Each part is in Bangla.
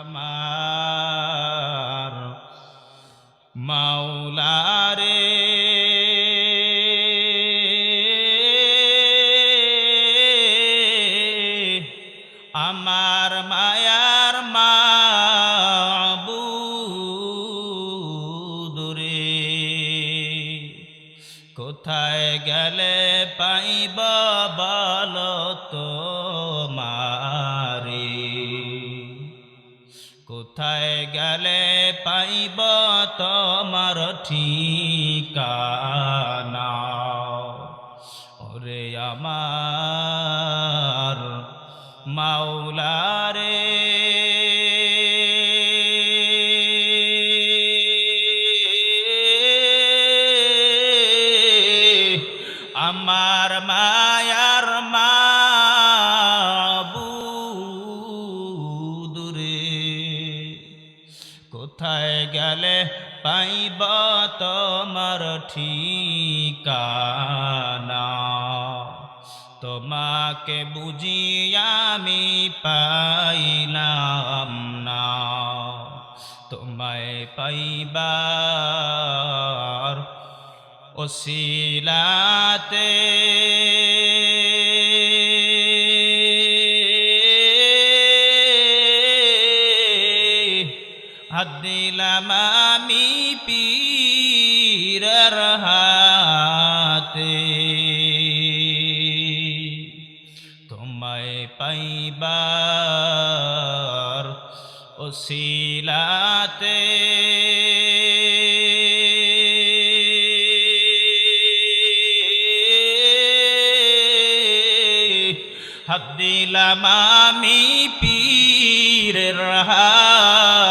আমার মাওলারে। আমার মায়ার মাবুদরে কোথায় গেলে পাইব বল তোমারে গেলে পাইব তোমার ঠিকানা। ওরে আমার মাওলারে ঠিকানা। তোমাকে বুঝি আমি পাইলাম না। তোমায় পাইবার ওসিলাতে দিলাম আমি পীরের হাতে। তোমায় পাইবার ওসিলাতে হাত দিলাম আমি পীরের হাতে।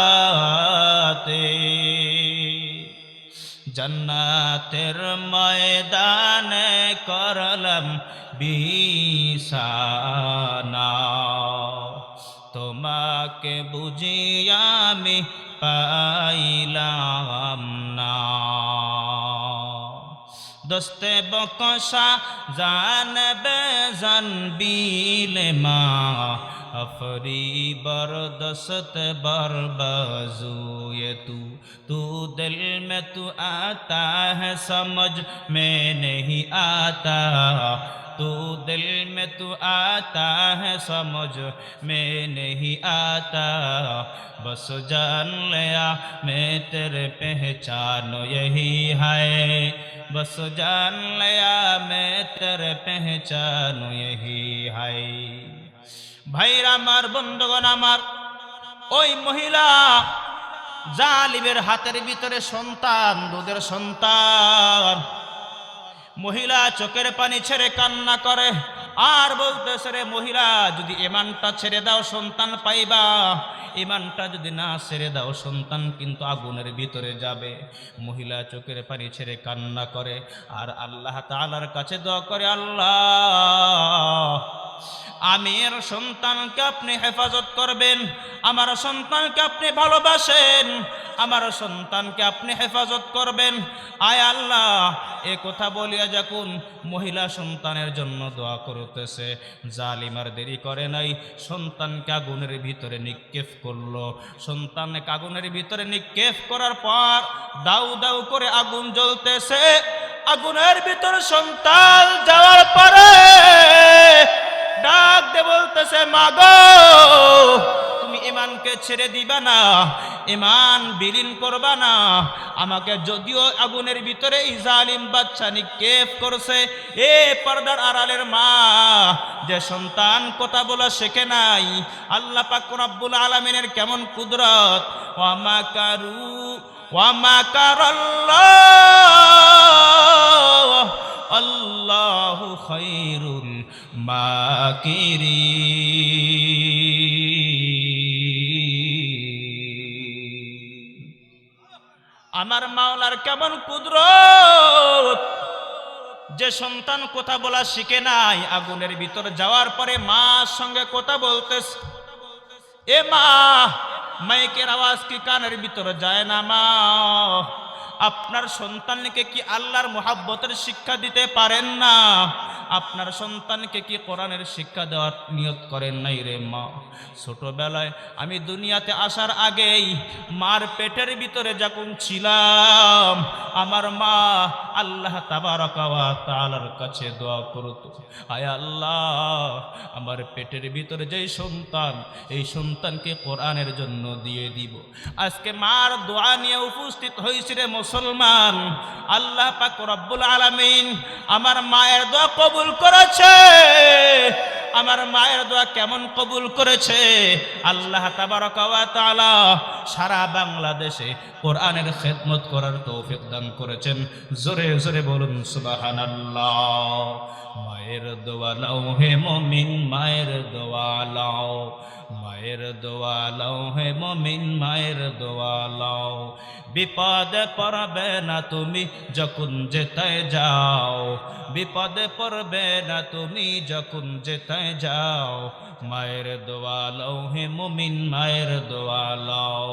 ময়দানে করলাম বিছানা তোমাকে বুঝি আমি পাইলাম না। দস্তে বকশা জানবে জানবিল মা अफरी बरदस्त बर बाजू ये तू तू दिल में तू आता है, समझ में नहीं आता। तू दिल में तू आता है, समझ में नहीं आता। बस जान लिया मैं तेरे पहचान, यही है। बस जान लिया मैं तेरे पहचान, यही है। ভাইরা আমার, বন্ধুগণ আমার, ওই মহিলা জালিমের হাতের ভিতরে সন্তান, দুধের সন্তান। মহিলা চোখের পানি ছেড়ে কান্না করে, আর বলতেছে, রে মহিলা, যদি এমানটা ছেড়ে দাও সন্তান পাইবা। ইমানটা যদি না ছেড়ে দাও সন্তান কিন্তু আগুনের ভিতরে যাবে। মহিলা চোখের পানি ছেড়ে কান্না করে, আর আল্লাহ তালার কাছে দোয়া করে, আল্লাহ আমির সন্তানকে আপনি হেফাজত করবেন, আমার সন্তানকে আপনি ভালোবাসেন, আমার সন্তানকে আপনি হেফাজত করবেন। আয় আল্লাহ, এ কথা বলিয়া যখন মহিলা সন্তানের জন্য দোয়া করতেছে, জালিমার দেরি করে নাই সন্তানকে আগুনের ভিতরে নিক্ষেপ করল। সন্তানকে আগুনের ভিতরে নিক্ষেপ করার পর দাউ দাউ করে আগুন জ্বলতেছে, আগুনের ভিতরে সন্তান যাওয়ার পরে ডাক দে বলতেছে, মাগো, তুমি ইমানকে ছেড়ে দিবা না, ইমান বিলীন করবা না। আমাকে যদিও আগুনের ভিতরে ইজালিম বাচ্চা নিক্ষেপ করছে, এ পর্দার আড়ালের মা, যে সন্তান কথা বলা শেখে নাই। আল্লাহ পাক আলামিনের কেমন কুদরত। ওয়ামা কারু ওয়ামা কারাল্লাহ আল্লাহু খায়রুল মাকিরিন। আমার মাওলার কেমন কুদরত? যে সন্তান কথা বলা শিখে নাই, আগুনের ভিতর যাওয়ার পরে মার সঙ্গে কথা বলতেছে। এ মা মাইকের আওয়াজ কি কানের ভিতরে যায় না মা? আপনার সন্তানকে কি আল্লাহর মোহাব্বতের শিক্ষা দিতে পারেন না? আপনার সন্তানকে কি কোরআনের শিক্ষা দেওয়ার নিয়ত করেন নাই রে মা? ছোটবেলায় আমি দুনিয়াতে আসার আগেই মার পেটের ভিতরে যখন ছিলাম, আমার মা আল্লাহ তাআলার কাছে দোয়া করত আয় আল্লাহ, আমার পেটের ভিতরে যেই সন্তান, এই সন্তানকে কোরআনের জন্য দিয়ে দিব। আজকে মার দোয়া নিয়ে উপস্থিত হয়েছি রে মুসলমান, আল্লাহ পাক রব্বুল আলামিন আমার মায়ের দোয়া কবুল করেছে। আমার মায়ের দোয়া কেমন কবুল করেছে? আল্লাহ সারা বাংলাদেশে কোরআনের খেদমত করার তৌফিক দান করেছেন। জোরে জোরে বলুন, সুবহানাল্লাহ। মায়ের দোয়া লাও হে মুমিন, মায়ের দোয়া লাও মায়ের দোয়া লাও হে মুমিন, মায়ের দোয়া লাও। বিপদে পড়বে না তুমি যখন যেতে যাও। বিপদে পড়বে না তুমি যখন যেতে যাও। মায়ের দোয়া লও হে মুমিন, মায়ের দোয়া লও।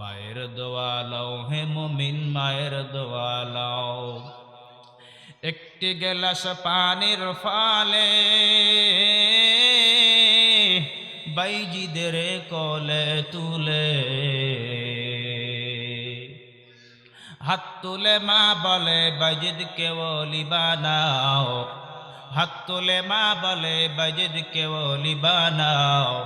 মায়ের দোয়া লও হে মুমিন, মায়ের দোয়া লও। একটি গেলাস পানির ফালে বাইজিদের কোলে তুলে। হাত তুলে মা বলে বাইজিদ কেবলি বানাও। হাত তুলে মা বলে বাইজিদ কেবলি বানাও।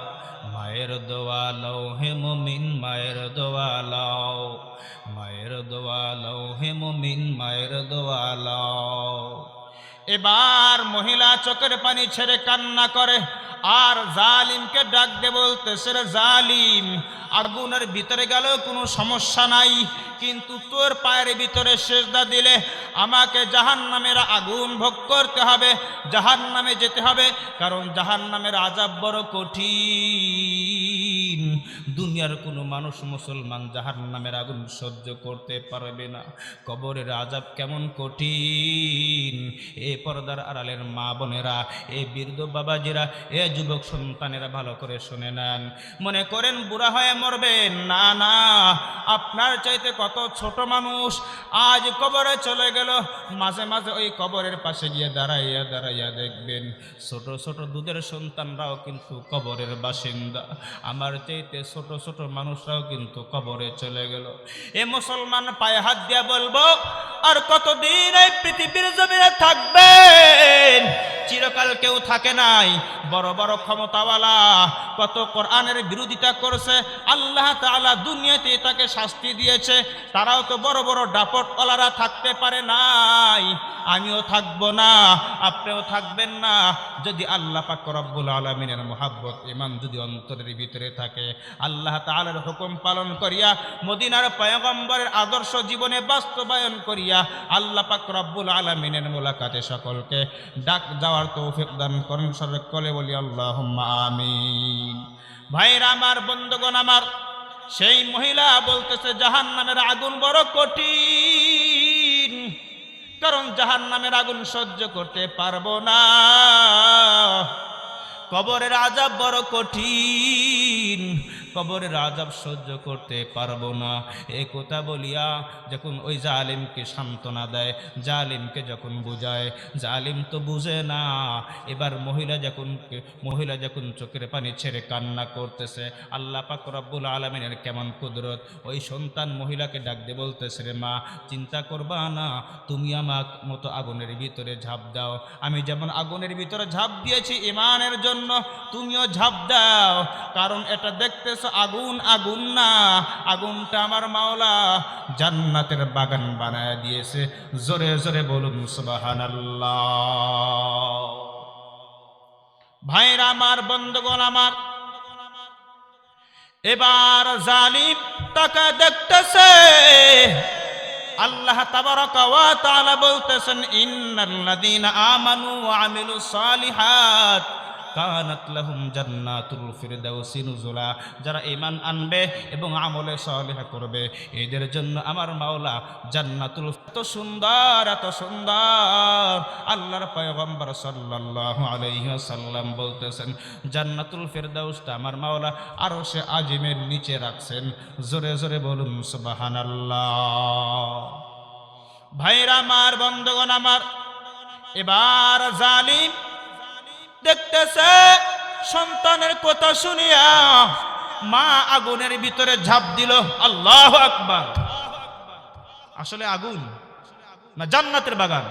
মায়ের দোয়া লও হে মুমিন, মায়ের দোয়া লও। মায়ের দোয়া লও হে মুমিন, মায়ের দোয়া লও। এবার মহিলা চোখের পানি ছেড়ে কান্না করে, আর জালিমকে ডাক দে বলতেছে রে জালিম, আগুনের ভিতরে গেলেও কোনো সমস্যা নাই, কিন্তু তোর পায়ের ভিতরে সেজদা দিলে আমাকে জাহান নামের আগুন ভোগ করতে হবে জাহান নামে যেতে হবে, কারণ জাহান নামের আজাব বড় কঠিন। দুনিয়ার কোনো মানুষ মুসলমান জাহান নামের আগুন সহ্য করতে পারবে না। কবরের আজাব কেমন কঠিন। এ পর্দার আড়ালের মা বোনেরা, এ বৃদ্ধ বাবাজিরা, এ যুবক সন্তানেরা ভালো করে শুনে নেন। মনে করেন বুড়া হয়ে মরবেন না না, আপনার চাইতে কত ছোট মানুষ। আজ কবরে চলে গেল। মাঝে মাঝে ওই কবরের পাশে গিয়ে দাঁড়াইয়া দাঁড়াইয়া দেখবেন, ছোট ছোট দুধের সন্তানরাও কিন্তু কবরের বাসিন্দা। আমার চাইতে ছোট ছোট মানুষরাও কিন্তু কবরে চলে গেল। এ মুসলমান পায়ে হাত দিয়া বলব, আর কতদিন এই পৃথিবীর জমিনে থাকবেন? চিরকাল কেউ থাকে নাই। বড় বড় ক্ষমতাওয়ালা কত কোরআনের বিরোধিতা করেছে, আল্লাহ তাআলা দুনিয়াতে তাকে শাস্তি দিয়েছে। তারাও তো বড় বড় ডাপটওয়ালারা থাকতে পারে নাই। আমিও থাকব না, আপনিও থাকবেন না। যদি আল্লাহ পাক রব্বুল আলমিনের মোহাব্বত ইমান যদি অন্তরের ভিতরে থাকে, আল্লাহ তাআলার হুকুম পালন করিয়া, মদিনার পয়গম্বরের আদর্শ জীবনে বাস্তবায়ন করিয়া, আল্লাহ পাক রব্বুল আলমিনের মোলাকাতে সকলকে ডাক যাওয়ার তৌফিক দান করেন সরকলে বলি আল্লাহ আমিন। ভাইরা আমার, বন্ধুগণ আমার, সেই মহিলা বলতেছে জাহান নামের আগুন বড় কঠিন, কারণ জাহান নামের আগুন সহ্য করতে পারব না। কবরের আজাব বড় কঠিন কবরের আজাব সহ্য করতে পারব না। এ কথা বলিয়া যখন ওই জালিমকে সান্ত্বনা দেয়, জালিমকে যখন বুঝায়, জালিম তো বুঝে না। এবার মহিলা যখন মহিলা যখন চোখের পানি ছেড়ে কান্না করতেছে, আল্লাহ পাক রব্বুল আলমিনের কেমন কুদরত। ওই সন্তান মহিলাকে ডাক দিয়ে বলতেছে, রে মা, চিন্তা করবা না, তুমি আমার মতো আগুনের ভিতরে ঝাঁপ দাও। আমি যেমন আগুনের ভিতরে ঝাঁপ দিয়েছি ইমানের জন্য, তুমিও ঝাঁপ দাও। কারণ এটা দেখতেছো আগুন আগুন না, আগুনটা আমার মাওলা জান্নাতের বাগান বানায় দিয়েছে। জোরে জোরে বলুন, সুবহানাল্লাহ। ভাইরা আমার, বন্ধুগণ আমার, এবার জালিম তাকে দেখতেছে। আল্লাহ তাআলা বলতেছেন, ইন্নাল্লাযীনা আমানু ওয়া আমিলুস সালিহাত। কানাত লাহুম জান্নাতুল ফিরদাউসি নুজুলা। যারা ঈমান আনবে এবং আমলে সালেহ করবে, এদের জন্য আমার মাওলা জান্নাতুল এত সুন্দর এত সুন্দর। আল্লাহর পয়গম্বর সাল্লাল্লাহু আলাইহি ওয়াসাল্লাম বলতেছেন, জান্নাতুল ফিরদাউসটা আমার মাওলা আরও সে আজিমের নিচে রাখছেন। জোরে জোরে বলুন, সুবহানাল্লাহ। ভাইরা, আমার বন্ধগণ, আমার এবার জালিম দেখতেছে, সন্তানের কথা শুনিয়া মা আগুনের ভিতরে ঝাঁপ দিল, আল্লাহ আকবার। আসলে আগুন না জান্নাতের বাগান?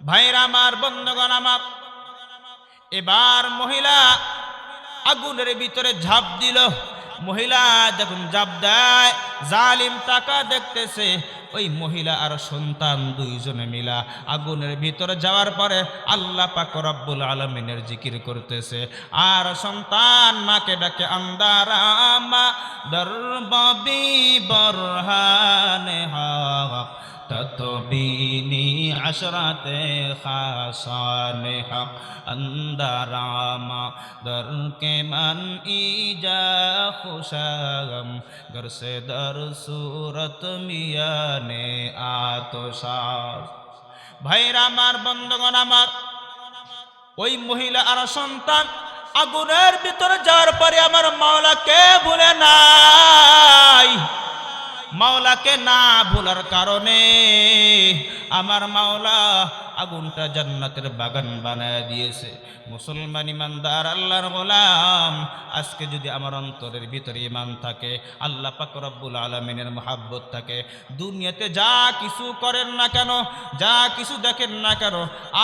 ভাইরা আমার, বন্ধগণ আমার, এবার মহিলা আগুনের ভিতরে ঝাঁপ দিল মহিলা যখন ঝাঁপ দেয়, জালিম টাকা দেখতেছে। ওই মহিলা আর সন্তান দুইজনে মিলা আগুনের ভিতরে যাওয়ার পরে আল্লাহ পাক রব্বুল আলমিনের জিকির করতেছে। আর সন্তান মাকে ডাকে, আন্দারামা দরবি বরহানে হক। تطبيني عشرة خصال حق اندر آما در من ایجا خوشم گر در صورت میان আতসার ভাইরা আমার, বন্ধগণ আমার, ওই মহিলা আর সন্তান আগুনের ভিতরে যাওয়ার পরে আমার মাওলাকে ভুলে নাই। মাওলাকে না ভুলার কারণে আমার মাওলা আগুনটা জান্নাতের বাগান বানায় দিয়েছে। মুসলমান ইমানদার, আল্লাহর গোলাম। আজকে যদি আমার অন্তরের ভিতরে ইমান থাকে, আল্লাহ পাক রব্বুল আলমিনের মহাব্বত থাকে, দুনিয়াতে যা কিছু করেন না কেন, যা কিছু দেখেন না কেন,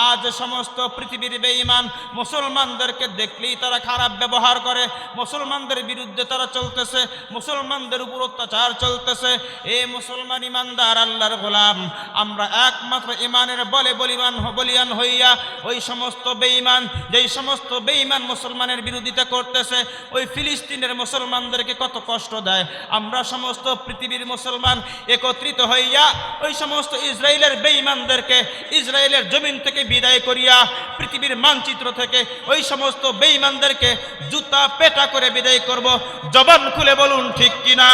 আজ সমস্ত পৃথিবীর বেঈমান মুসলমানদেরকে দেখলেই তারা খারাপ ব্যবহার করে, মুসলমানদের বিরুদ্ধে তারা চলতেছে, মুসলমানদের উপর অত্যাচার চলতেছে। এ মুসলমান ইমানদার, আল্লাহর গোলাম, আমরা একমাত্র ইমানের বলে বলিমান বলিয়ান হইয়া ওই সমস্ত বেঈমান, যেই সমস্ত বেঈমান মুসলমানের বিরোধিতা করতেছে, ওই ফিলিস্তিনের মুসলমানদেরকে কত কষ্ট দেয়। আমরা সমস্ত পৃথিবীর মুসলমান একত্রিত হইয়া ওই সমস্ত ইসরায়েলের বেঈমানদেরকে ইসরায়েলের জমিন থেকে বিদায় করিয়া পৃথিবীর মানচিত্র থেকে ওই সমস্ত বেঈমানদেরকে জুতা পেটা করে বিদায় করব। জবান খুলে বলুন, ঠিক কিনা?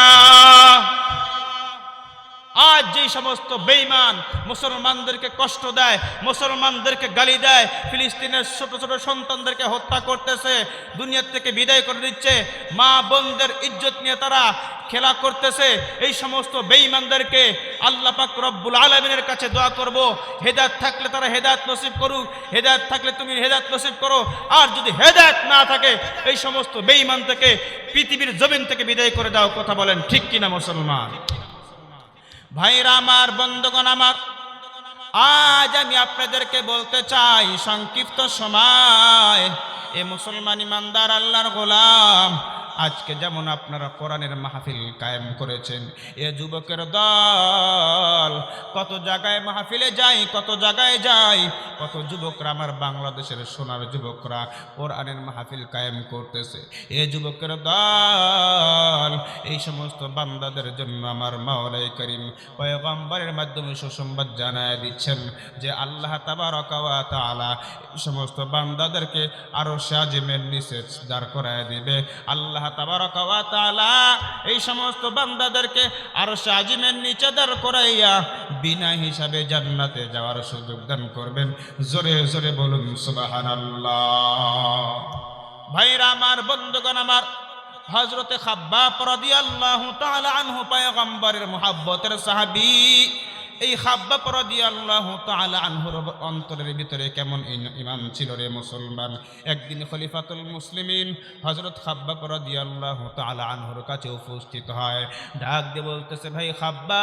আজ যে সমস্ত বেঈমান মুসলমানদেরকে কষ্ট দেয়, মুসলমানদেরকে গালি দেয়, ফিলিস্তিনের ছোট ছোট সন্তানদেরকে হত্যা করতেছে, দুনিয়ার থেকে বিদায় করে দিচ্ছে, মা বোনদের ইজ্জত নিয়ে তারা খেলা করতেছে, এই সমস্ত বেঈমানদেরকে আল্লাহ পাক রব্বুল আলমিনের কাছে দোয়া করব। হেদায়ত থাকলে তারা হেদায়ত নসিব করুক, হেদায়ত থাকলে তুমি হেদায়ত নসিব করো, আর যদি হেদায়ত না থাকে, এই সমস্ত বেঈমান থেকে পৃথিবীর জমিন থেকে বিদায় করে দাও, কথা বলেন ঠিক কিনা মুসলমান? ভাইরা আমার, বন্ধগণ আমার, আজ আমি আপনাদেরকে বলতে চাই, সংক্ষিপ্ত সময়। এ মুসলমান ইমানদার আল্লাহর গোলাম আজকে যেমন আপনারা কোরআনের মাহফিল কায়েম করেছেন, এ যুবকের দল কত জায়গায় মাহফিলে যাই কত জায়গায় যাই কত যুবকরা আমার বাংলাদেশের সোনার যুবকরা কোরআনের মাহফিল কায়েম করতেছে। এ যুবকের দল, এই সমস্ত বান্দাদের জন্য আমার মাওলাই করিম পয়গম্বরের মাধ্যমে সুসংবাদ জানায় দিচ্ছেন যে আল্লাহ ওয়া এই সমস্ত বান্দাদেরকে আরও সাজিমের নিচে দাঁড় করায় দিবে। আল্লাহ ওয়া এই সমস্ত বান্দাদেরকে আরও সাজিমের নিচে দাঁড় করাইয়া বিনা হিসাবে জান্নাতে যাওয়ার সুযোগ দান করবেন। জোরে জোরে বলুন, সুবহানাল্লাহ। ভাইরা আমার, বন্ধুগণ আমার হজরতে খাব্বাব রাদিয়াল্লাহু তাআলা আনহু, পয়গম্বরের মুহাব্বতের সাহাবী এই খাব্বাব রাদিয়াল্লাহু তাআলা আনহুর অন্তরের ভিতরে কেমন ইমান ছিল রে মুসলমান? একদিন খলিফাতুল মুসলিমিন হযরত খাব্বাব রাদিয়াল্লাহু তাআলা আনহুর কাছে উপস্থিত হয়। ডাক দিয়ে বলতেছে, ভাই হাব্বা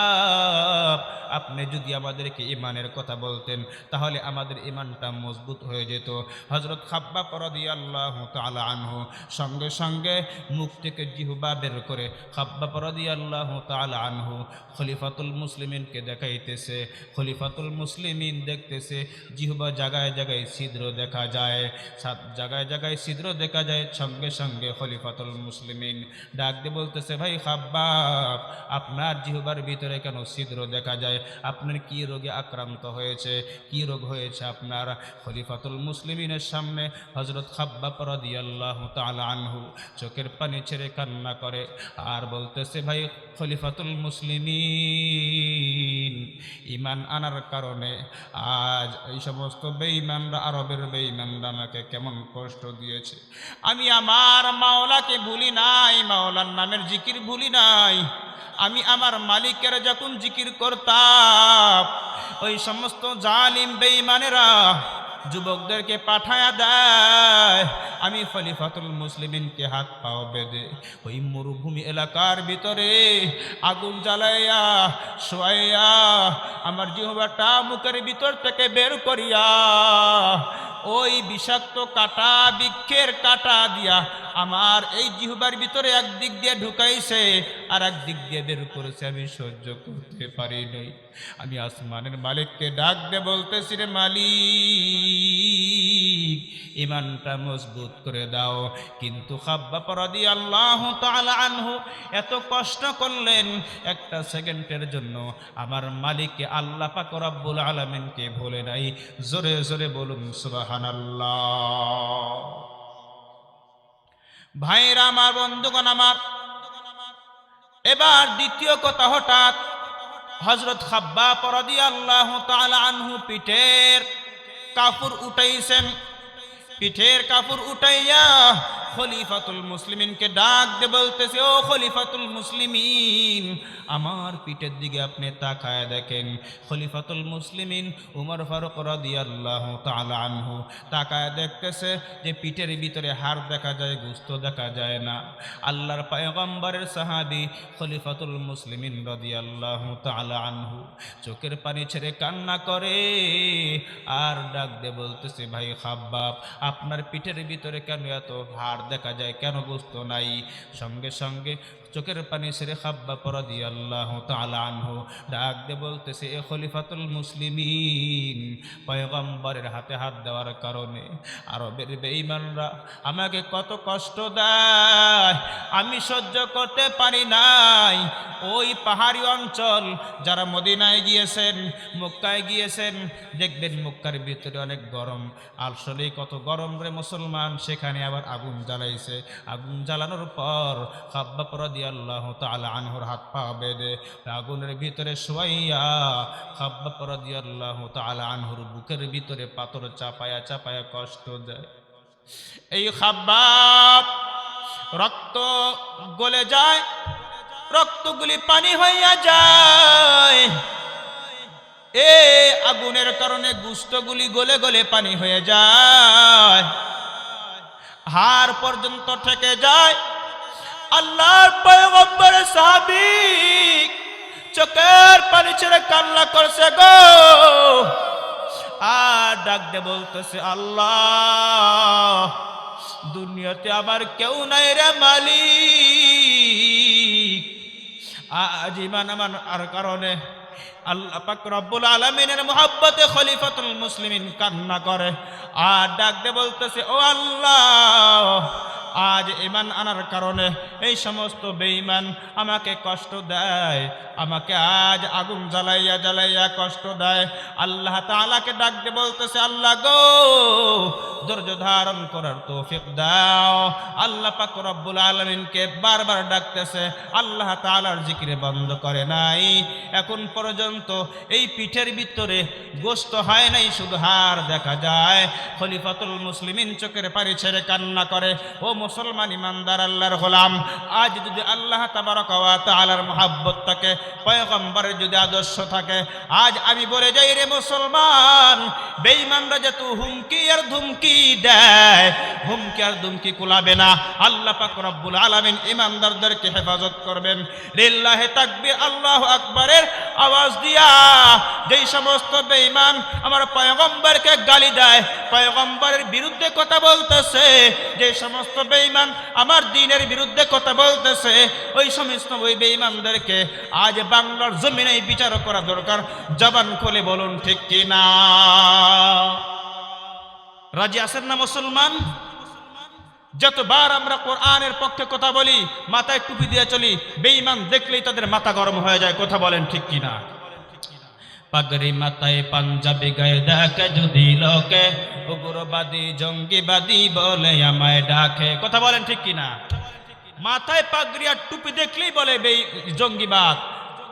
আপনি যদি আমাদেরকে ইমানের কথা বলতেন, তাহলে আমাদের ইমানটা মজবুত হয়ে যেত। হজরত হযরত খাব্বাব রাদিয়াল্লাহু তাআলা আনহু সঙ্গে সঙ্গে মুখ থেকে জিহুবা বের করে খাব্বাব রাদিয়াল্লাহু তাআলা আনহু খলিফাতুল মুসলিমিনকে দেখাইতে দেখতেছে, খলিফাতুল মুসলিমিন দেখতেছে, জিহবা জায়গায় জায়গায় ছিদ্র দেখা যায়, সাত জায়গায় জায়গায় ছিদ্র দেখা যায়, সঙ্গে সঙ্গে খলিফাতুল মুসলিমিন ডাক দিয়ে বলতেছে, ভাই খাব্বাব, আপনার জিহবার ভিতরে কেন ছিদ্র দেখা যায়? আপনার কি রোগে আক্রান্ত হয়েছে? কি রোগ হয়েছে আপনার? খলিফাতুল মুসলিমিনের সামনে হজরত খাব্বাব রাদিয়াল্লাহু তাআলা আনহু চোখের পানি ছেড়ে কান্না করে আর বলতেছে, ভাই খলিফাতুল মুসলিমিন ইমান আনার কারণে আজ এই সমস্ত বেঈমানরা আরবের বেঈমানরা আমাকে কেমন কষ্ট দিয়েছে। আমি আমার মাওলাকে ভুলি নাই, মাওলার নামের জিকির ভুলি নাই। আমি আমার মালিকের যখন জিকির করতাম, ওই সমস্ত জালিম বেঈমানেরা যুবকদেরকে পাঠায়া দেয়। আমি খলিফাতুল মুসলিমিনকে হাত পাও বেঁধে ওই মরুভূমি এলাকার ভিতরে আগুন জ্বালাইয়া, শোয়াইয়া, আমার জিহবাটা মুখের ভিতর থেকে বের করিয়া, ওই বিষাক্ত কাটা, বৃক্ষের কাটা দিয়া আমার এই জিহবার ভিতরে একদিক দিয়ে ঢুকাইছে আর এক দিক দিয়ে বের করেছে। আমি সহ্য করতে পারি নাই। আমি আসমানের মালিককে ডাক দিয়ে বলতেছি, রে মালিক, ইমানটা মজবুত করে দাও। কিন্তু খাব্বা পরাদি আল্লাহ আনহু এত কষ্ট করলেন, একটা সেকেন্ডের জন্য আমার মালিককে আল্লাহ পাক আলামিনকে ভুলে নাই। জোরে জোরে বলুন, সুবহানাল্লাহ। ভাইরা আমার বন্ধুগণ আমার, এবার দ্বিতীয় কথা হঠাৎ হজরত খাব্বা পরাদি আল্লাহ তাআলা আনহু পিঠের কাপড় উঠাইছেন। পিঠের কাপড় উঠাইয়া খলিফাতুল মুসলিমিনকে ডাক দে বলতেছে, ও খলিফাতুল মুসলিমিন, আমার পিঠের দিকে আপনি তাকায় দেখেন। খলিফাতুল মুসলিমিন উমর ফারুক রাদিয়াল্লাহু তাআলা আনহু তাকায় দেখতেছে যে পিঠের ভিতরে হাড় দেখা যায়, গুস্ত দেখা যায় না। আল্লাহর পয়গম্বরের সাহাবী খলিফাতুল মুসলিমিন রাদিয়াল্লাহু তাআলা আনহু চোখের পানি ছেড়ে কান্না করে আর ডাক দে বলতেছে, ভাই খাব্বাব, আপনার পিঠের ভিতরে কেন এত হাড় দেখা যায় কেন বুঝতো নাই? সঙ্গে সঙ্গে চোখের পানি সেরে খাব্বা পরা দিয়ে আল্লাহ আনহু ডাক দে বলতেছে, এ খলিফাতুল মুসলিমিন, পয়গম্বরের হাতে হাত দেওয়ার কারণে আরবের বেঈমানরা আমাকে কত কষ্ট দেয়, আমি সহ্য করতে পারি নাই। ওই পাহাড়ি অঞ্চল যারা মদিনায় গিয়েছেন, মক্কায় গিয়েছেন, দেখবেন মক্কার ভিতরে অনেক গরম। আসলে কত গরম রে মুসলমান, সেখানে আবার আগুন জ্বালাইছে। আগুন জ্বালানোর পর খাব্বা আনহর হাত পা বেঁধে আগুনের ভিতরে শোয়াইয়া আল্লাহ আনহর বুকের ভিতরে পাথর চাপায়া চাপায়া কষ্ট দেয়। এই খাব্বাব রক্ত গলে যায়, রক্তগুলি পানি হইয়া যায়। এ আগুনের কারণে গুস্তগুলি গলে গলে পানি হয়ে যায়। হার পর্যন্ত ঠেকে যায় আল্লাহর পয়গম্বর সাহাবিক চোখের পানি ছেড়ে কান্না করছে গো। আর ডাক দে বলতেছে, আল্লাহ, দুনিয়াতে আমার কেউ নাই রে মালিক। আজ ইমান আমার আর কারণে আল্লাহ পাক রব্বুল আলমিনের মোহাব্বতে খলিফাতুল মুসলিমিন কান্না করে। আর ডাক দে বলতেছে, ও আল্লাহ আজ ইমান আনার কারণে এই সমস্ত বেঈমান আমাকে কষ্ট দেয়, আমাকে আজ আগুন জ্বালাইয়া জ্বালাইয়া কষ্ট দেয়। আল্লাহ তাআলাকে ডাকতে বলতেছে, আল্লাহ গো, ধৈর্য ধারণ করার তৌফিক দাও। আল্লাহ পাক রব্বুল আলামিনকে বারবার ডাকতেছে, আল্লাহ তাআলার জিকিরে বন্ধ করে নাই। এখন পর্যন্ত এই পিঠের ভিতরে গোস্ত হয় নাই, শুধু হাড় দেখা যায়। খলিফাতুল মুসলিমিন চোখের পানি ছেড়ে কান্না করে, ও মুসলমান ইমানদার আল্লাহর গোলাম, আজ যদি আল্লাহ তাবারক ওয়া তাআলার মহাব্বত থাকে পয়গম্বরের যদি আদর্শ থাকে, আজ আমি বলে যাই রে মুসলমান, বেঈমানরা যেহেতু হুমকি আর ধুমকি দেয়, হুমকি আর ধুমকি কুলাবে না। আল্লাহ পাক রব্বুল আলামিন ইমানদারদেরকে হেফাজত করবেন। লিল্লাহি তাকবীর, আল্লাহু আকবারের আওয়াজ দিয়া যেই সমস্ত বেঈমান আমার পয়গম্বরকে গালি দেয়, পয়গম্বরের বিরুদ্ধে কথা বলতেছে যে সমস্ত বেঈমান আমার দিনের বিরুদ্ধে কথা বলতেছে, ওই সমস্ত ওই বেঈমানদেরকে আজ বাংলার জমিনে বিচার করা দরকার। জবান খুলে বলুন, ঠিক কি না? রাজি আছেন না মুসলমান? যতবার আমরা কোরআনের পক্ষে কথা বলি, মাথায় টুপি দিয়ে চলি, বেঈমান দেখলেই তাদের মাথা গরম হয়ে যায়, কথা বলেন ঠিক কিনা পাগড়ি মাথায় পাঞ্জাবি গায়ে দেখে যদি লোকে, উগ্রবাদী, জঙ্গিবাদী বলে আমায় ডাকে। কথা বলেন ঠিক কিনা? মাথায় পাগড়ি আর টুপি দেখলেই বলে বে- জঙ্গিবাদ,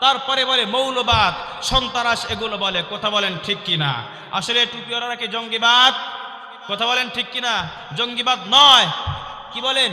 তারপরে বলে মৌলবাদ, সন্তারাস এগুলো বলে। কথা বলেন ঠিক কিনা? আসলে টুপিওয়ালারা কি জঙ্গিবাদ? কথা বলেন ঠিক কিনা? জঙ্গিবাদ নয়। কি বলেন?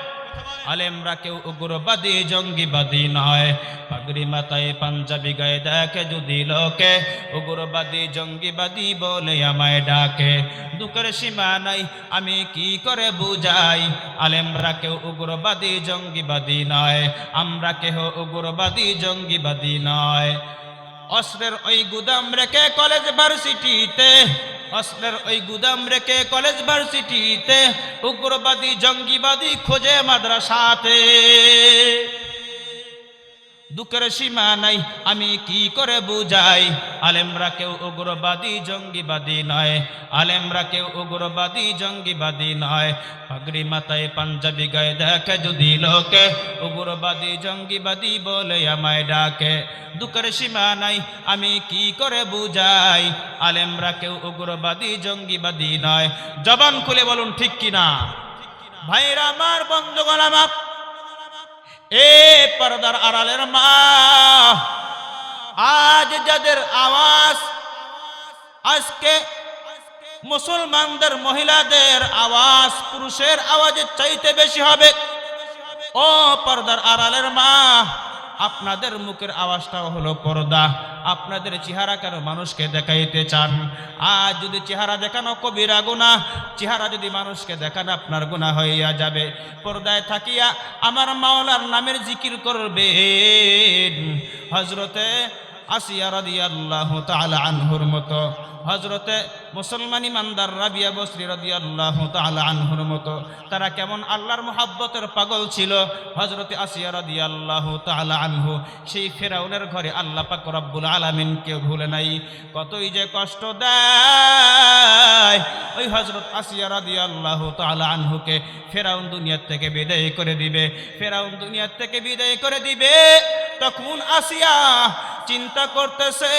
আলেমরা কেউ উগ্রবাদী, জঙ্গিবাদী নয়। পাগড়ি মাথায় পাঞ্জাবি গায়ে দেখে যদি লোকে উগ্রবাদী, জঙ্গিবাদী বলে আমায় ডাকে। দুঃখের সীমা নাই, আমি কি করে বুঝাই? আলেমরা কেউ উগ্রবাদী, জঙ্গিবাদী নয়। আমরা কেহ উগ্রবাদী, জঙ্গিবাদী নয়। অস্ত্রের ওই গুদাম রেখে কলেজ ভার্সিটিতে অস্ত্রের ওই গুদাম রেখে কলেজ ভার্সিটিতে উগ্রবাদী জঙ্গিবাদী খোঁজে মাদ্রাসাতে। দুঃখের সীমা নাই, আমি কি করে বুঝাই? আলেমরা কেউ উগ্রবাদী, জঙ্গিবাদী নয়। আলেমরা কেউ উগ্রবাদী, জঙ্গিবাদী নয়। পাগড়ি মাথায় পাঞ্জাবি গায়ে দেখে যদি লোকে উগ্রবাদী, জঙ্গিবাদী বলে আমায় ডাকে। দুঃখের সীমা নাই, আমি কি করে বুঝাই? আলেমরা কেউ উগ্রবাদী, জঙ্গিবাদী নয়। জবান খুলে বলুন, ঠিক কিনা? ভাইরা, আমার বন্ধুগণ, আমার এ পর্দার আড়ালের মা, আজ যাদের আওয়াজ, আজকে মুসলমানদের মহিলাদের আওয়াজ পুরুষের আওয়াজের চাইতে বেশি হবে। ও পর্দার আড়ালের মা আপনাদের মুখের আওয়াজটাও হলো পর্দা। আপনাদের চেহারা কেন মানুষকে দেখাইতে চান? আর যদি চেহারা দেখানো কবিরা গুণা চেহারা যদি মানুষকে দেখান আপনার গুণা হইয়া যাবে। পর্দায় থাকিয়া আমার মাওলার নামের জিকির করবে হজরতে আসিয়া রাদিয়াল্লাহু তাআলা আনহুর মতো। হজরতে মুসলমান ইমানদার রাবিয়া বসরি রাদিয়াল্লাহু তাআলা আনহুর মতো, তারা কেমন আল্লাহর মোহাব্বতের পাগল ছিল? হজরতে আসিয়া রাদিয়াল্লাহু তাআলা আনহু, সেই ফেরাউনের ঘরে আল্লাহ পাক রব্বুল আলামিনকে ভুলে নাই। কতই যে কষ্ট দেয় ওই হজরত আসিয়া রাদিয়াল্লাহু তাআলা আনহুকে। ফেরাউন দুনিয়ার থেকে বিদায় করে দিবে। ফেরাউন দুনিয়ার থেকে বিদায় করে দিবে। তখন আসিয়া চিন্তা করতেছে,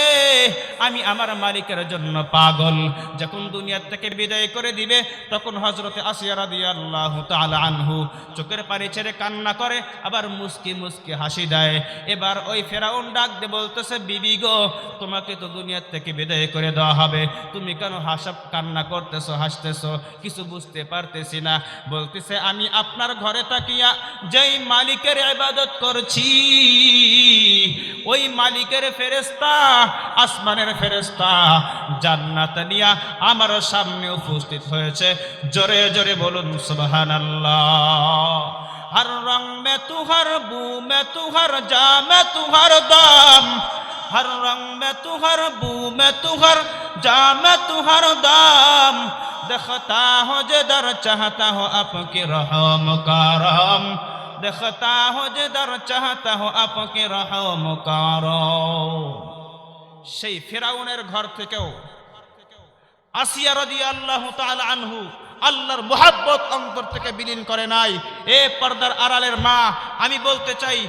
আমি আমার মালিকের জন্য পাগল। যখন দুনিয়ার থেকে বিদায় করে দিবে, তখন হজরতে আসিয়া রাদিয়াল্লাহু তাআলা আনহু চোখের পানি ছেড়ে কান্না করে, আবার মুস্কি মুস্কি হাসি দেয়। এবার ওই ফেরাউন ডাক দিয়ে বলতেছে, বিবি গো, তোমাকে তো দুনিয়ার থেকে বিদায় করে দেওয়া হবে। তুমি কেন হাসা কান্না করতেছো, হাসতেছো? কিছু বুঝতে পারতেছি না। বলতেছে, আমি আপনার ঘরে তাকিয়া যেই মালিকের ইবাদত করছি, ওই মালিকের ফেরেস্তা আসমানের ফেরেস্তা জান্নাত নিয়া আমার সামনে উপস্থিত হয়েছে। জোরে জোরে বলুন সুবাহান আল্লাহ হর রং মে তুহার, বু মে তুহার, জা মে তুহার দাম। হর রং মে তুহার, বু মে তুহার, জা মে তুহার দাম। দেখতা হো যে দর, চাহতা হো আপকে রহম কারম। দেখতা হো যে দর, চাহতা হো আপকে রহম কারম। সেই ফেরাউনের ঘর থেকেও আসিয়া রাজি আল্লাহ আনহু আল্লাহর মোহাব্বত অন্তর থেকে বিলীন করে নাই। এ পর্দার আড়ালের মা, আমি বলতে চাই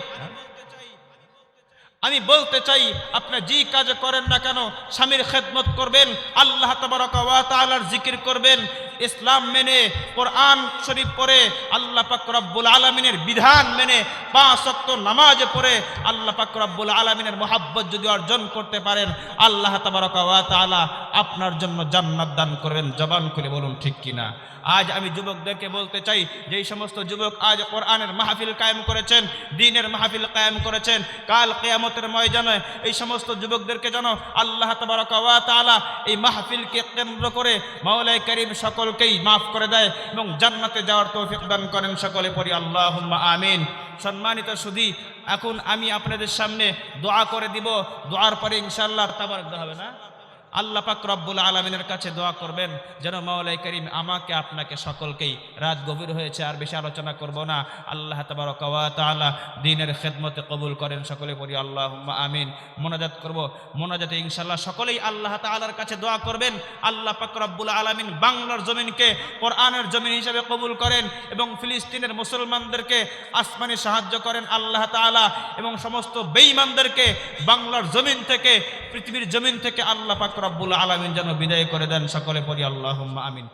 আমি বলতে চাই, আপনি যে কাজ করেন না কেন, স্বামীর খেদমত করবেন, আল্লাহ তাআলার জিকির করবেন, ইসলাম মেনে, কোরআন শরীফ পড়ে, আল্লাহ পাক রব্বুল আলামিনের বিধান মেনে, পাঁচ ওয়াক্ত নামাজ পড়ে, আল্লাহ পাক রব্বুল আলামিনের মোহাব্বত যদি অর্জন করতে পারেন, আল্লাহ তাআলা আপনার জন্য জান্নাত দান করবেন। জবান খুলে বলুন, ঠিক কিনা? আজ আমি যুবকদেরকে বলতে চাই, যেই সমস্ত যুবক আজ কোরআনের মাহফিল কায়েম করেছেন, দিনের মাহফিল কায়েম করেছেন, কাল কেয়ামত কেয়ামতের ময়দানে এই সমস্ত যুবকদেরকে যেন আল্লাহ তাবারক ওয়া এই মাহফিলকে কেন্দ্র করে মাওলাই করিম সকলকেই মাফ করে দেয় এবং জান্নাতে যাওয়ার তৌফিক দান করেন সকলে পড়ি আল্লাহ আমিন। সম্মানিত সুধী, এখন আমি আপনাদের সামনে দোয়া করে দিব। দোয়ার পরে ইনশাল্লাহ তাবারক হবে না? আল্লাহ পাক রব্বুল আলমিনের কাছে দোয়া করবেন, যেন মাওলাই করিম আমাকে, আপনাকে সকলকেই রাত গভীর হয়েছে, আর বেশি আলোচনা করব না। আল্লাহ তালা দিনের খেদমতে কবুল করেন সকলে পড়ি আল্লাহ আমিন। মোনাজাত করব, মোনাজাতে ইনশাল্লাহ সকলেই আল্লাহ তালার কাছে দোয়া করবেন। আল্লাহ পাক রব্বুল আলমিন বাংলার জমিনকে কোরআনের জমিন হিসাবে কবুল করেন এবং ফিলিস্তিনের মুসলমানদেরকে আসমানি সাহায্য করেন আল্লাহ তাআলা এবং সমস্ত বেঈমানদেরকে বাংলার জমিন থেকে, পৃথিবীর জমিন থেকে আল্লাহ পাক রব্বুল আলমিন যেন বিদায় করে দেন সকলে পড়ি আল্লাহ আমিন।